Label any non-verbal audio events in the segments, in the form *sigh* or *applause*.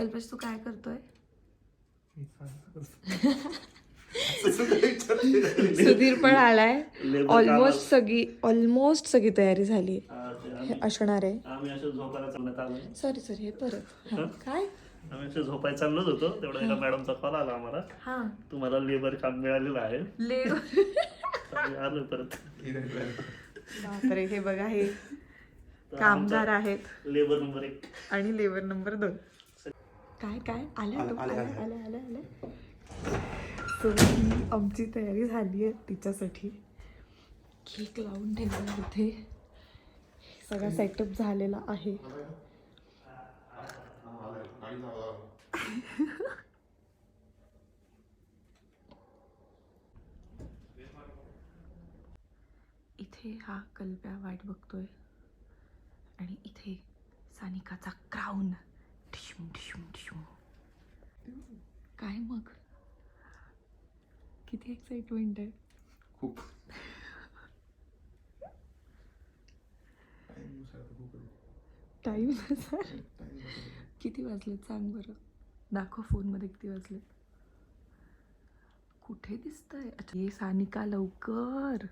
कल्पेश तू काय करतोय? सुधीर पण आलाय. ऑलमोस्ट सगळी ऑलमोस्ट सगळी तयारी झाली. हा, हे असणार आहे. आम्ही असं झोपायला चालण्यात आलो सॉरी सॉरी हे परत. हा, काय? आम्ही असं झोपायला चाललोच होतो. तेवढा एका मॅडमचा कॉल आला आम्हाला. हा. तुम्हाला लेबर काम मिळालेलं आहे. ले आम्ही आलोय परत. बापरे हे बघा हे कामगार आहेत. लेबर नंबर एक. आणि लेबर नंबर दोन. काय काय? आल्या आल्या आल्या आल्या So, ही आमची तयारी झाली आहे तिच्यासाठी. केक लावून ठेवला इथे. सगळा सेटअप झालेला आहे. इथे हा कलब्या वाट बघतोय. आणि इथे सानिकाचा क्राऊन काय मग? किती एक्साइटमेंट आहे. खूप. टाईम सर किती वाजलेत? सांग बरं. दाखव फोनमध्ये किती वाजलेत. कुठे दिसतंय? अच्छा ये सानिका लवकर.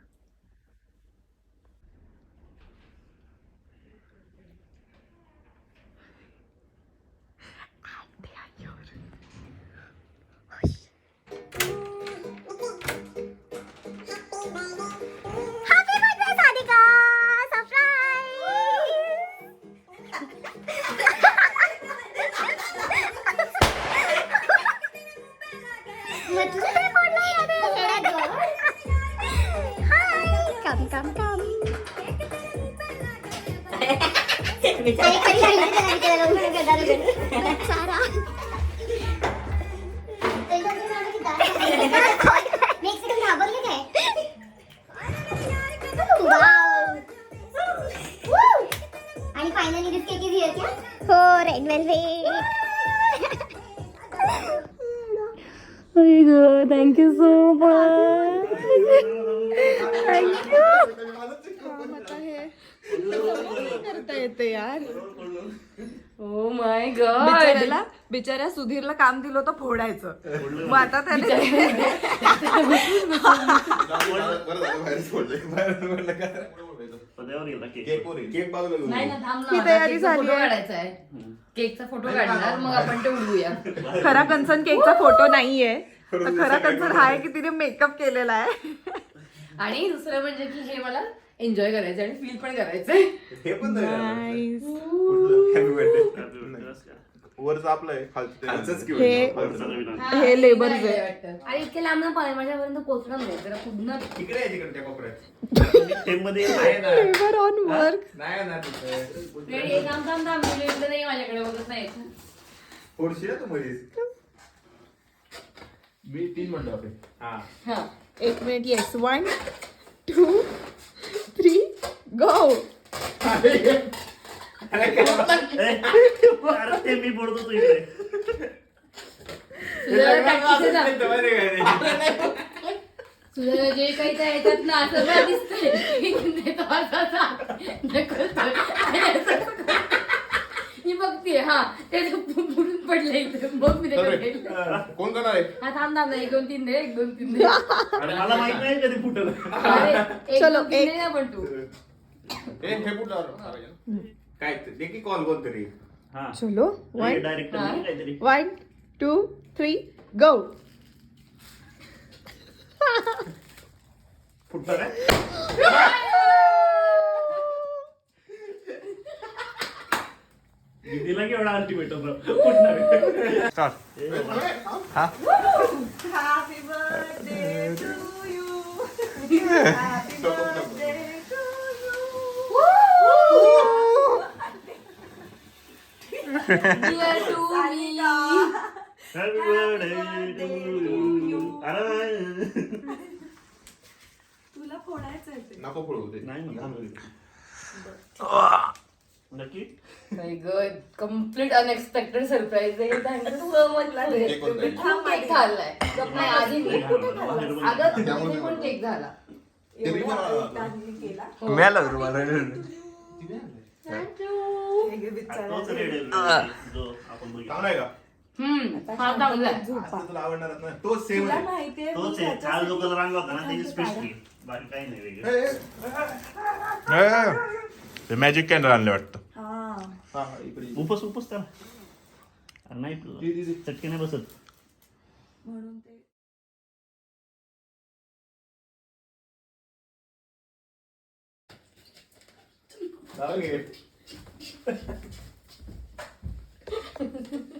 आणि फायनली इज हिअर क्या? हो red velvet thank you so much thank you आता हे करता येते यार ओ माय गॉड बिचाऱ्याला बिचाऱ्या सुधीरला काम दिलं होतं फोडायचं. मग आता त्याने केक बाजूला घेऊन नाही ये. ना थांब ही ना तयारी केकचा झाली फोटो आहे. काढायचा आहे. केकचा फोटो काढणार मग आपण ते उडवूया. *laughs* खरा कंचन केकचा फोटो नाहीये. तर खरा कंचन हा आहे की तिने मेकअप केलेला आहे. *laughs* आणि दुसरं म्हणजे की हे मला एन्जॉय करायचं आणि फील पण करायचंय. हे पण. Nice. वरचं आपलं आहे खालचं ते. खालचंच घेऊन हे- जाऊ. नवीन आहे. हे labor. आणि इतके लांब ना पाहिजे माझ्यापर्यंत पोहोचणार नाही. जरा पुढनं. तिकडे आहे तिकडे त्या कोपऱ्यात. *laughs* टेपमध्ये आहे ना. लेबर ऑन वर्क नाही ना तिथे काम थांब थांब. मी इकडे नाही माझ्याकडे बघत नाही. ना तू मी तीन म्हणतो आपण हा. हा. एक minute yes one two three go अरे ते मी बोलतो तू इकडे तुझ्या practice आहे ना. मध्ये काय रे? तुझं जे काही त्या ह्याच्यात ना असं मला दिसतंय ते तो असा असा ढकलतोय. आणि असं असं करतोय. मी बघतीये हा ते बुडून पडले मग मी ते करेल. कोण करणार आहे हा थांब थांब ना एक दोन तीन दे एक दोन तीन दे अरे मला माहीत नाही कधी फुटल अरे, एक चलो, दोन तीन एक. दे ना पण तू हे हे कुठलं काय ते- दे की कॉल कोणतरी. हा. चलो वन डायरेक्ट हा. काहीतरी. वन टू थ्री गो फुटलं काय? दीदीला केवढा ultimatum फुटणार happy birthday to you happy birthday Dear to me. अरे तुला फोडायचं आहे ते नको पळू ते नाही म्हणा नक्की complete unexpected surprise आहे. Thank you so *laughs* much. Cake कोणता आहे? खूप cake खाल्लाय. नाही, आधी मी कुठे खाल्ला? अगं, पण केक झाला. तरी मला- केला you. तोच बिचारा रेड जो आपण बघितला. चांगला आहे का? हम्म हा चांगला आहे. झोपा आज तुला आवडणारच ना? तोच सेम तुला आहे. माहितीये मी तोच आहे होता ना त्याची काढा. स्पेशली बाकी काही नाही वेगळं. ए, ए, ए, ए. ते मॅजिक कॅन्डल आणले वाटतं. हा. हा हा, इकडे ये. उपस उपस त्याला. अरे नाही दे. चटके नाही बसत. म्हणून ते जाऊ घे. *laughs*